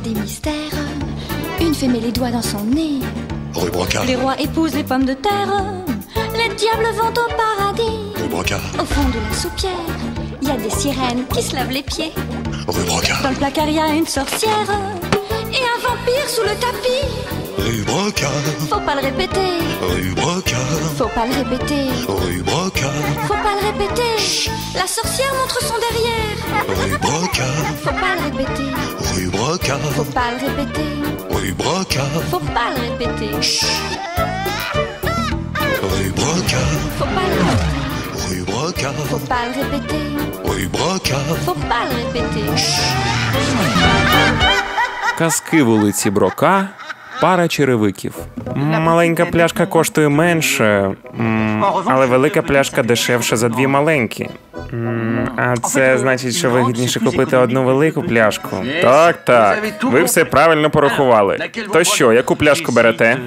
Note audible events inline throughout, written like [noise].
a des mystères. Une fée met les doigts dans son nez. Rue Brocard. Les rois épousent les pommes de terre. Les diables vont au paradis. Rue Brocard. Au fond de la soupière, il y a des sirènes qui se lavent les pieds. Rue Brocard. Dans le placard, il y a une sorcière. Et un vampire sous le tapis. Rue Brocard. Faut pas le répéter. Rue Brocard. Faut pas le répéter. Rue Brocard. Faut pas le répéter. La sorcière montre son derrière. Rue Brocard. Faut pas le répéter. Rue Brocard. Faut pas le répéter. Rue Brocard. Faut pas le répéter. Rue Brocard. Faut pas le répéter. Rue Brocard. Faut pas le répéter. Rue Brocard. Faut pas le répéter. Казки вулиці Брока. Пара черевиків. Маленька пляшка коштує менше, але велика пляшка дешевша за дві маленькі. А це значить, що вигідніше купити одну велику пляшку. Так, так. Ви все правильно порахували. То що, яку пляшку берете?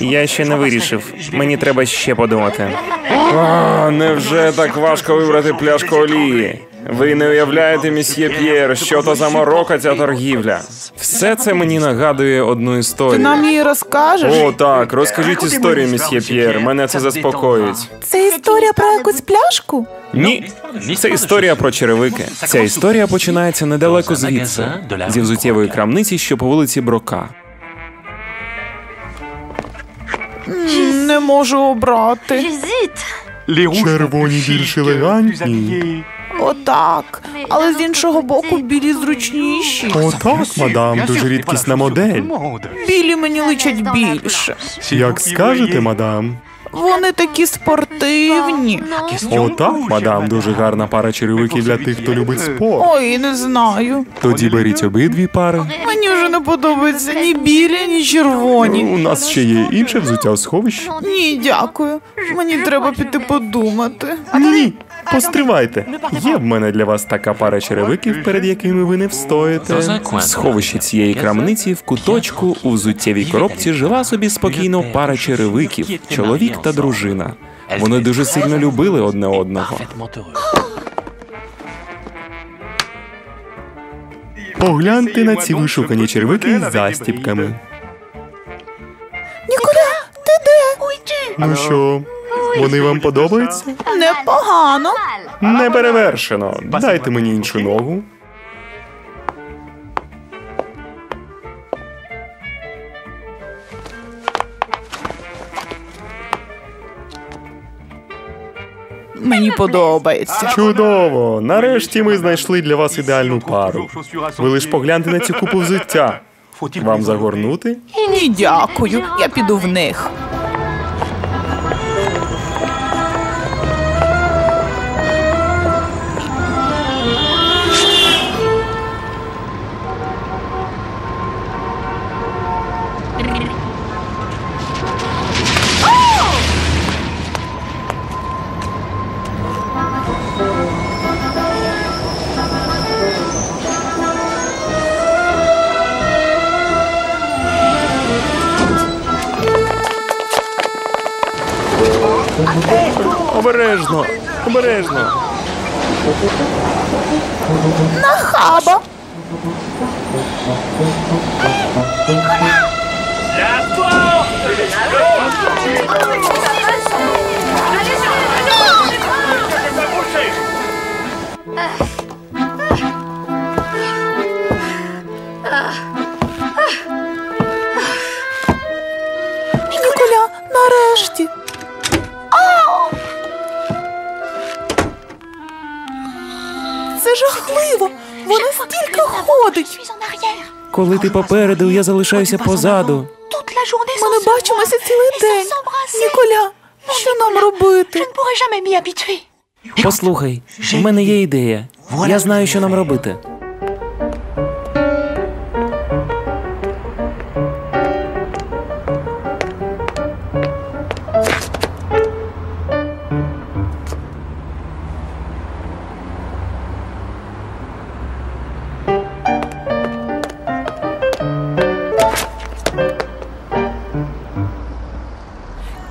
Я ще не вирішив. Мені треба ще подумати. А, невже так важко вибрати пляшку олії? Ви не уявляєте, місьє П'єр, що то за морока ця торгівля. Все це мені нагадує одну історію. Нам її розкажеш? О, так, розкажіть історію, місьє П'єр. Мене це заспокоїть. Це історія про якусь пляшку? Ні, це історія про черевики. Ця історія починається недалеко звідси, зі взуттєвої крамниці, що по вулиці Брока. Не можу обрати. Червоні більш елегантні. Отак. Але з іншого боку, білі зручніші. Отак, мадам, дуже рідкісна модель. Білі мені личать більше. Як скажете, мадам. Вони такі спортивні. Отак, мадам, дуже гарна пара черевиків для тих, хто любить спорт. Ой, не знаю. Тоді беріть обидві пари. Мені вже не подобаються ні білі, ні червоні. У нас ще є інше взуття у сховищі. Ні, дякую. Мені треба піти подумати. Ні, ні, постривайте. Є в мене для вас така пара черевиків, перед якими ви не встоїте. В сховищі цієї крамниці в куточку у взуттєвій коробці жила собі спокійно пара черевиків, чоловік та дружина. Вони дуже сильно любили одне одного. Погляньте на ці вишукані черевики з застіпками. Ніколя, ти де? Ну що, вони вам подобаються? Непогано. Не перевершено. Дайте мені іншу ногу. Мені подобається. Чудово! Нарешті ми знайшли для вас ідеальну пару. Ви лиш погляньте на цю купу взуття. Вам загорнути? Ні, дякую. Я піду в них. Обережно! Обережно! Хаба. Ніколя, нарешті. Це жахливо. Вона стільки ходить. Коли ти попереду, я залишаюся позаду. Ми не бачимося цілий день. Ніколя, що нам робити? Послухай, у мене є ідея. Я знаю, що нам робити.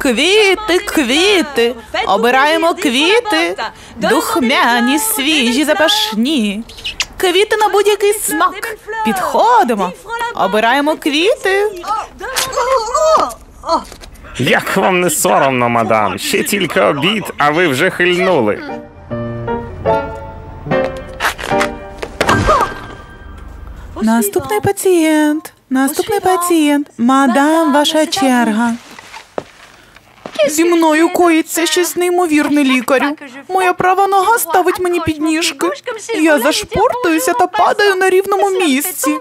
Квіти, квіти, обираємо квіти, духмяні, свіжі, запашні. Квіти на будь-який смак. Підходимо. Обираємо квіти. Як вам не соромно, мадам? Ще тільки обід, а ви вже хильнули. Наступний пацієнт. Наступний пацієнт. Мадам, ваша черга. Зі мною коїться щось неймовірне лікарю. Моя права нога ставить мені підніжки. Я зашпортуюся та падаю на рівному місці.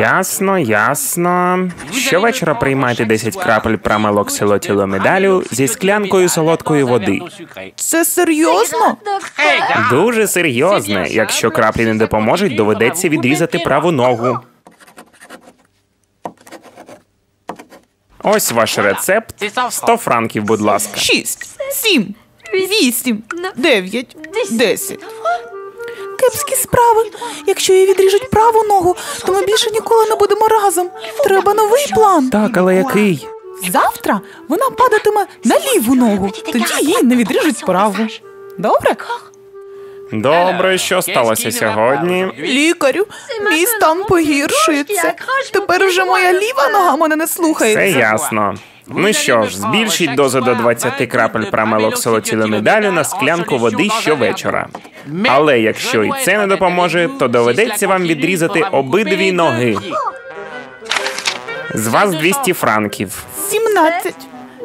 Ясно, ясно. Щовечора приймайте 10 крапель прамелоксилотіломедалю зі склянкою солодкої води. Це серйозно? Дуже серйозне. Якщо краплі не допоможуть, доведеться відрізати праву ногу. Ось ваш рецепт. 100 франків, будь ласка. Шість, сім, вісім, дев'ять, десять. Кепські справи. Якщо їй відріжуть праву ногу, то ми більше ніколи не будемо разом. Треба новий план. Так, але який? Завтра вона падатиме на ліву ногу. Тоді їй не відріжуть праву. Добре? Добре, що сталося сьогодні? Лікарю, мій стан погіршується. Тепер вже моя ліва нога мене не Це ясно. Ну що ж, збільшіть дозу до 20 крапель прамелоксилоціломедалю на склянку води щовечора. Але якщо і це не допоможе, то доведеться вам відрізати обидві ноги. З вас 200 франків. 17,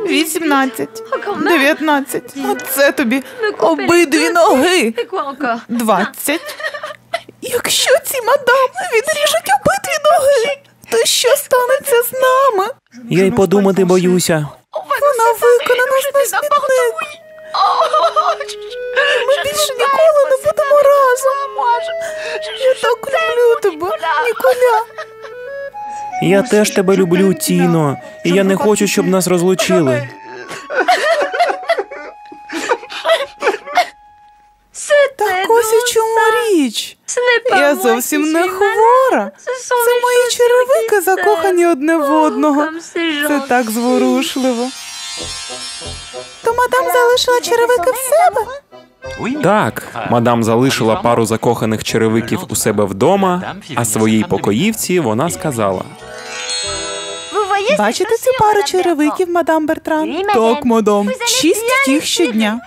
18, 19. Оце тобі обидві ноги. 20. [laughs] Якщо ці мадами відріжуть обидві ноги, то що станеться з нами? Я й подумати боюся. Вона викине нас на смітник. Ми більше ніколи не будемо разом. Я так люблю тебе, Ніколя. Я теж тебе люблю, Тіно, і я не хочу, щоб нас розлучили. Так ось у чому річ. Я зовсім не хвора. Це мої черевики закохані одне в одного. Це так зворушливо. То мадам залишила черевики в себе? Так, мадам залишила пару закоханих черевиків у себе вдома, а своїй покоївці вона сказала: Бачите цю пару черевиків, мадам Бертран? Так, мадам. Шість їх щодня,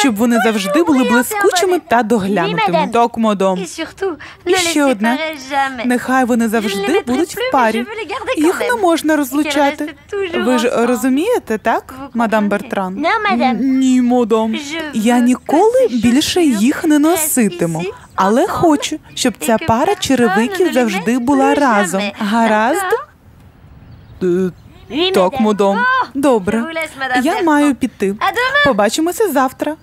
щоб вони завжди були блискучими та доглянутими. Так, мадам. І ще одне. Нехай вони завжди будуть в парі. Їх не можна розлучати. Ви ж розумієте, так, мадам Бертран? Ні, мадам. Я ніколи більше їх не носитиму. Але хочу, щоб ця пара черевиків завжди була разом. Гаразд? Так, мадам. Добре. Я маю піти. Побачимося завтра.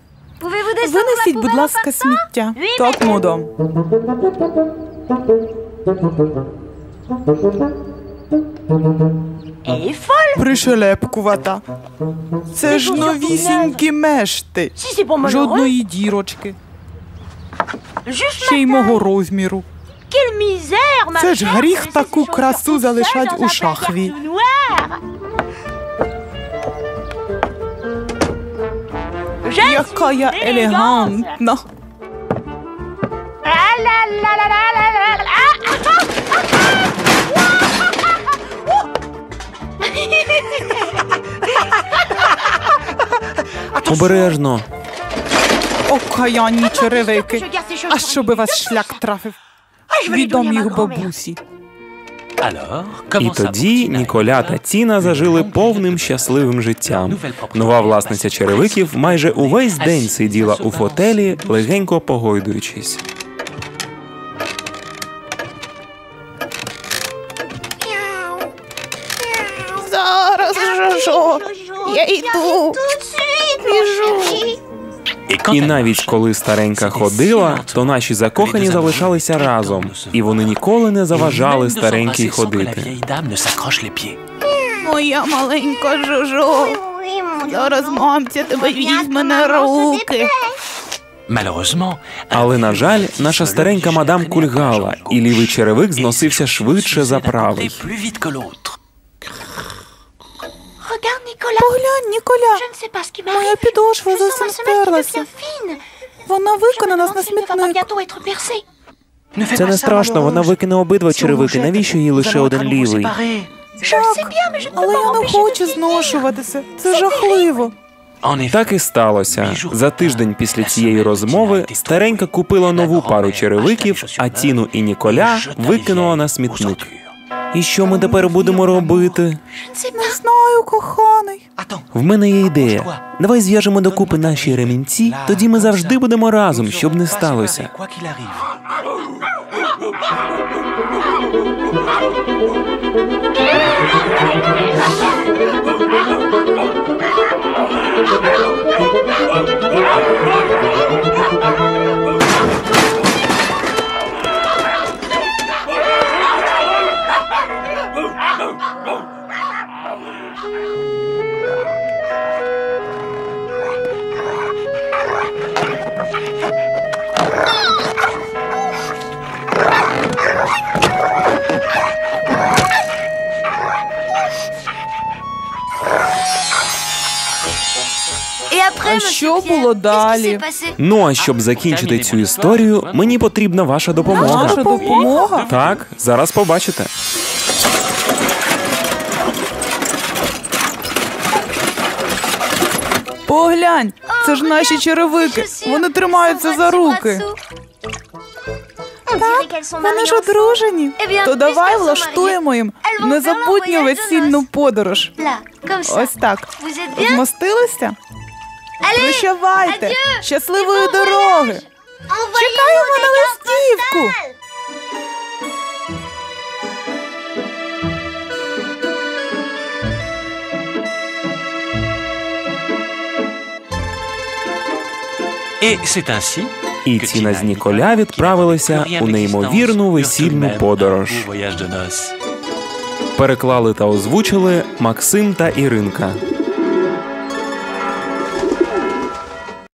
Винесіть, будь ласка, сміття. Так, мадам. Пришелепкувата. Це ж новісінькі мешти. Жодної дірочки. Ще й мого розміру. Це ж гріх таку красу залишать у шахві. Яка я елегантна. обережно. Окаянні черевики. А щоби вас шлях трафив. Відом їх бабусі. І тоді Ніколя та Тіна зажили повним щасливим життям. Нова власниця черевиків майже увесь день сиділа у фотелі, легенько погойдуючись. Зараз Жожо. Я йду. Біжу. І навіть коли старенька ходила, то наші закохані залишалися разом, і вони ніколи не заважали старенькій ходити. Моя маленька Жожо. Зараз мамця тебе візьме на руки. Але на жаль, наша старенька мадам кульгала, і лівий черевик зносився швидше за правий. Поглянь, Ніколя. Моя підошва зовсім стерлася. Вона викине нас на смітник. Це не страшно, вона викине обидва черевики. Навіщо їй лише один лівий? Так, але я не хочу зношуватися. Це жахливо. Так і сталося. За тиждень після цієї розмови старенька купила нову пару черевиків, а Тіну і Ніколя викинула на смітник. І що ми тепер будемо робити? Не знаю, коханий. В мене є ідея. Давай зв'яжемо докупи наші ремінці, тоді ми завжди будемо разом, щоб не сталося. А що було далі? Ну а щоб закінчити цю історію, мені потрібна ваша допомога. Наша допомога? Так, зараз побачите. Поглянь, це ж наші черевики. Вони тримаються за руки. Вони ж одружені. То давай влаштуємо їм незабутню весільну подорож. Ось так. Змостилися? Прощавайте! Щасливої дороги! Чекаємо на листівку! І Тіна з Ніколя відправилися у неймовірну весільну подорож. Переклали та озвучили Максим та Іринка.